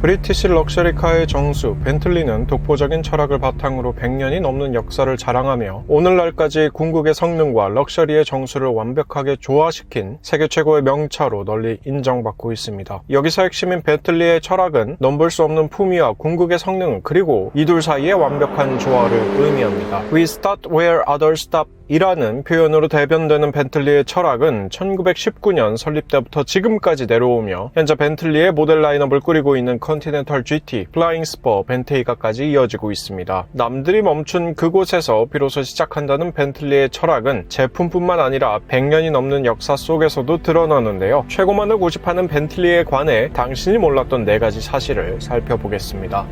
브리티시 럭셔리카의 정수 벤틀리는 독보적인 철학을 바탕으로 100년이 넘는 역사를 자랑하며 오늘날까지 궁극의 성능과 럭셔리의 정수를 완벽하게 조화시킨 세계 최고의 명차로 널리 인정받고 있습니다. 여기서 핵심인 벤틀리의 철학은 넘볼 수 없는 품위와 궁극의 성능 그리고 이 둘 사이의 완벽한 조화를 의미합니다. We start where others stop 이라는 표현으로 대변되는 벤틀리의 철학은 1919년 설립 때부터 지금까지 내려오며 현재 벤틀리의 모델 라인업을 꾸리고 있는 컨티넨털 GT, 플라잉 스퍼, 벤테이가까지 이어지고 있습니다. 남들이 멈춘 그곳에서 비로소 시작한다는 벤틀리의 철학은 제품뿐만 아니라 100년이 넘는 역사 속에서도 드러나는데요. 최고만을 고집하는 벤틀리에 관해 당신이 몰랐던 4가지 사실을 살펴보겠습니다.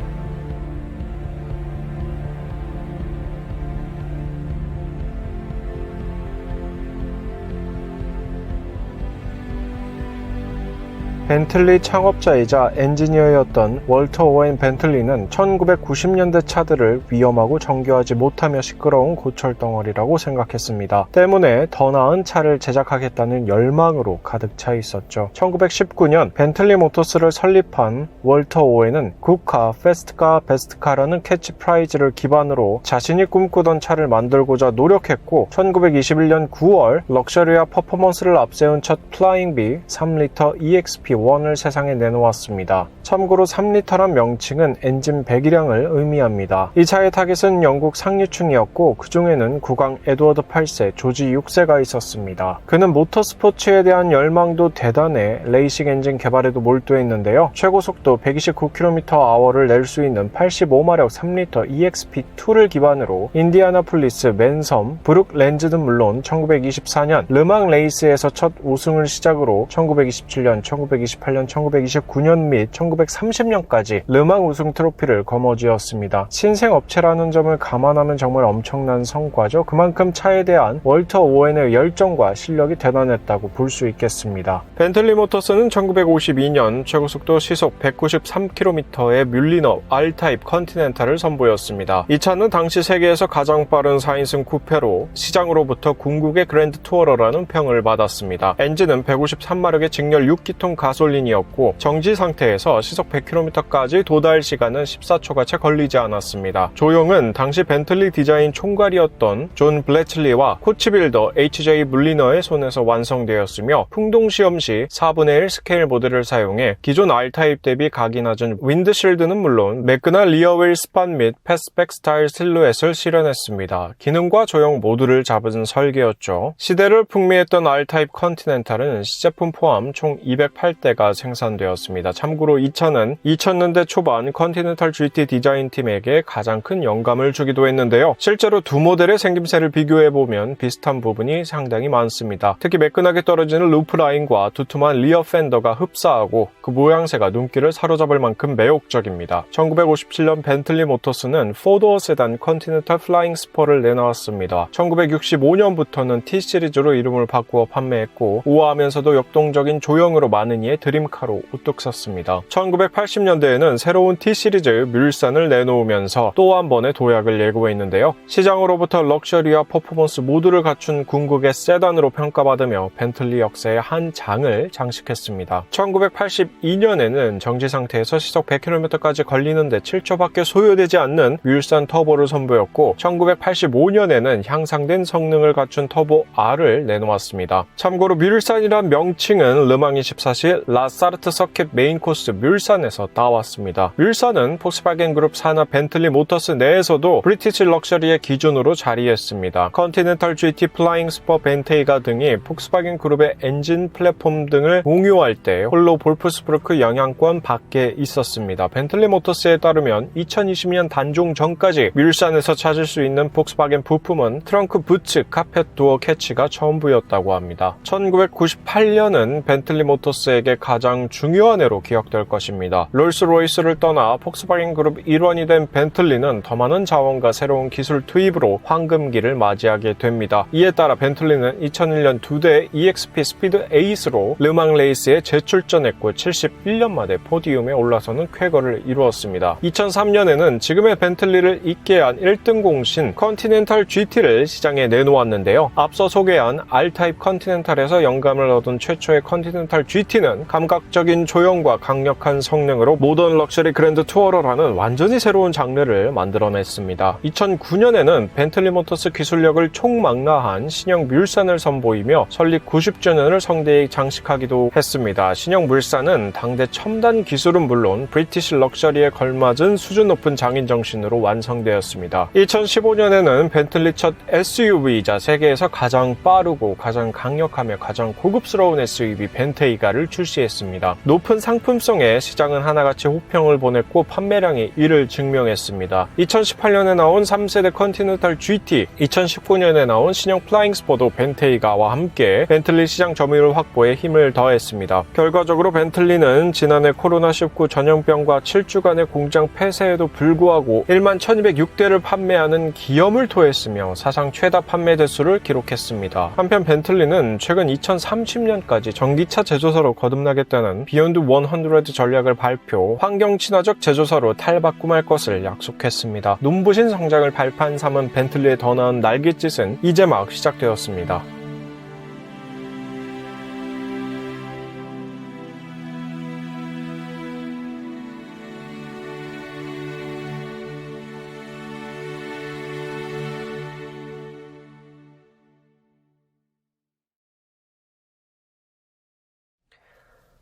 벤틀리 창업자이자 엔지니어였던 월터 오웬 벤틀리는 1990년대 차들을 위험하고 정교하지 못하며 시끄러운 고철 덩어리라고 생각했습니다. 때문에 더 나은 차를 제작하겠다는 열망으로 가득 차 있었죠. 1919년 벤틀리 모터스를 설립한 월터 오웬은 굿카, 페스트카, 베스트카라는 캐치프라이즈를 기반으로 자신이 꿈꾸던 차를 만들고자 노력했고 1921년 9월 럭셔리와 퍼포먼스를 앞세운 첫 플라잉비 3리터 EXP 1을 세상에 내놓았습니다. 참고로 3리터란 명칭은 엔진 배기량을 의미합니다. 이 차의 타깃은 영국 상류층이었고 그 중에는 국왕 에드워드 8세, 조지 6세가 있었습니다. 그는 모터스포츠에 대한 열망도 대단해 레이싱 엔진 개발에도 몰두했는데요. 최고 속도 129km/h를 낼 수 있는 85마력 3리터 EXP2를 기반으로 인디아나폴리스, 맨섬, 브룩 렌즈는 물론 1924년 르망 레이스에서 첫 우승을 시작으로 1927년, 1928년, 1929년 및 1930년까지 르망 우승 트로피를 거머쥐었습니다. 신생 업체라는 점을 감안하면 정말 엄청난 성과죠. 그만큼 차에 대한 월터 오웬의 열정과 실력이 대단했다고 볼 수 있겠습니다. 벤틀리 모터스는 1952년 최고 속도 시속 193km의 뮬리너 R타입 컨티넨탈을 선보였습니다. 이 차는 당시 세계에서 가장 빠른 4인승 쿠페로 시장으로부터 궁극의 그랜드 투어러라는 평을 받았습니다. 엔진은 153마력의 직렬 6기통 가 솔린이었고 정지 상태에서 시속 100km까지 도달 시간은 14초가 채 걸리지 않았습니다. 조형은 당시 벤틀리 디자인 총괄이었던 존 블래틀리와 코치빌더 HJ 물리너의 손에서 완성되었으며 풍동 시험 시 4분의 1 스케일 모델을 사용해 기존 R타입 대비 각이 낮은 윈드실드는 물론 매끈한 리어휠 스판 및 패스백 스타일 실루엣을 실현했습니다. 기능과 조형 모두를 잡은 설계였죠. 시대를 풍미했던 R타입 컨티넨탈은 시제품 포함 총 208대 가 생산되었습니다. 참고로 이 차는 2000년대 초반 컨티넨탈 GT 디자인 팀에게 가장 큰 영감을 주기도 했는데요. 실제로 두 모델의 생김새를 비교해보면 비슷한 부분이 상당히 많습니다. 특히 매끈하게 떨어지는 루프 라인과 두툼한 리어 팬더가 흡사하고 그 모양새가 눈길을 사로잡을 만큼 매혹적입니다. 1957년 벤틀리 모터스는 4도어 세단 컨티넨탈 플라잉 스퍼를 내놓았습니다. 1965년부터는 T 시리즈로 이름을 바꾸어 판매했고 우아하면서도 역동적인 조형으로 많은 이의 드림카로 우뚝 섰습니다. 1980년대에는 새로운 T 시리즈 뮬산을 내놓으면서 또 한 번의 도약을 예고했는데요. 시장으로부터 럭셔리와 퍼포먼스 모두를 갖춘 궁극의 세단으로 평가받으며 벤틀리 역사의 한 장을 장식했습니다. 1982년에는 정지 상태에서 시속 100km까지 걸리는데 7초밖에 소요되지 않는 뮬산 터보를 선보였고 1985년에는 향상된 성능을 갖춘 터보 R을 내놓았습니다. 참고로 뮬산이란 명칭은 르망 24시 라사르트 서킷 메인 코스 뮬산에서 따왔습니다. 뮬산은 폭스바겐 그룹 산하 벤틀리 모터스 내에서도 브리티시 럭셔리의 기준으로 자리했습니다. 컨티넨탈 GT 플라잉 스퍼 벤테이가 등이 폭스바겐 그룹의 엔진 플랫폼 등을 공유할 때 홀로 볼프스부르크 영향권 밖에 있었습니다. 벤틀리 모터스에 따르면 2020년 단종 전까지 뮬산에서 찾을 수 있는 폭스바겐 부품은 트렁크 부츠, 카펫 도어 캐치가 전부였다고 합니다. 1998년은 벤틀리 모터스에게 가장 중요한 해로 기억될 것입니다. 롤스로이스를 떠나 폭스바겐 그룹 일원이 된 벤틀리는 더 많은 자원과 새로운 기술 투입으로 황금기를 맞이하게 됩니다. 이에 따라 벤틀리는 2001년 두대 EXP 스피드 에이스로 르망 레이스에 재출전했고 71년 만에 포디움에 올라서는 쾌거를 이루었습니다. 2003년에는 지금의 벤틀리를 잇게 한 1등 공신 컨티넨탈 GT를 시장에 내놓았는데요. 앞서 소개한 R타입 컨티넨탈에서 영감을 얻은 최초의 컨티넨탈 GT는 벤틀리는 감각적인 조형과 강력한 성능으로 모던 럭셔리 그랜드 투어러라는 완전히 새로운 장르를 만들어냈습니다. 2009년에는 벤틀리 모터스 기술력을 총망라한 신형 뮬산을 선보이며 설립 90주년을 성대히 장식하기도 했습니다. 신형 물산은 당대 첨단 기술은 물론 브리티시 럭셔리에 걸맞은 수준 높은 장인 정신으로 완성되었습니다. 2015년에는 벤틀리 첫 SUV이자 세계에서 가장 빠르고 가장 강력하며 가장 고급스러운 SUV 벤테이가를 출시 했습니다. 높은 상품성에 시장은 하나같이 호평을 보냈고 판매량이 이를 증명했습니다. 2018년에 나온 3세대 컨티넨탈 GT, 2019년에 나온 신형 플라잉 스포도 벤테이가와 함께 벤틀리 시장 점유율 확보에 힘을 더했습니다. 결과적으로 벤틀리는 지난해 코로나19 전염병과 7주간의 공장 폐쇄에도 불구하고 1만 1206대를 판매하는 기염을 토했으며 사상 최다 판매 대수를 기록했습니다. 한편 벤틀리는 최근 2030년까지 전기차 제조사로 거듭 나겠다는 비욘드 100 전략을 발표, 환경 친화적 제조사로 탈바꿈할 것을 약속했습니다. 눈부신 성장을 발판 삼은 벤틀리의 더 나은 날갯짓은 이제 막 시작되었습니다.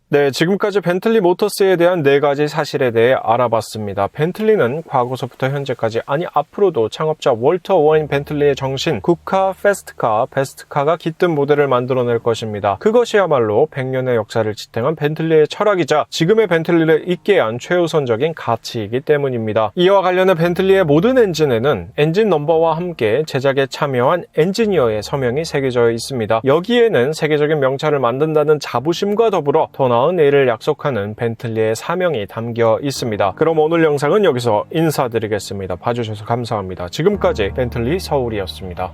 네, 지금까지 벤틀리 모터스에 대한 네 가지 사실에 대해 알아봤습니다. 벤틀리는 과거서부터 현재까지, 아니 앞으로도 창업자 월터 워인 벤틀리의 정신, 국카, 페스트카, 베스트카가 깃든 모델을 만들어낼 것입니다. 그것이야말로 100년의 역사를 지탱한 벤틀리의 철학이자 지금의 벤틀리를 있게 한 최우선적인 가치이기 때문입니다. 이와 관련해 벤틀리의 모든 엔진에는 엔진 넘버와 함께 제작에 참여한 엔지니어의 서명이 새겨져 있습니다. 여기에는 세계적인 명차를 만든다는 자부심과 더불어 더 나은 내일을 약속하는 벤틀리의 사명이 담겨 있습니다. 그럼 오늘 영상은 여기서 인사드리겠습니다. 봐주셔서 감사합니다. 지금까지 벤틀리 서울이었습니다.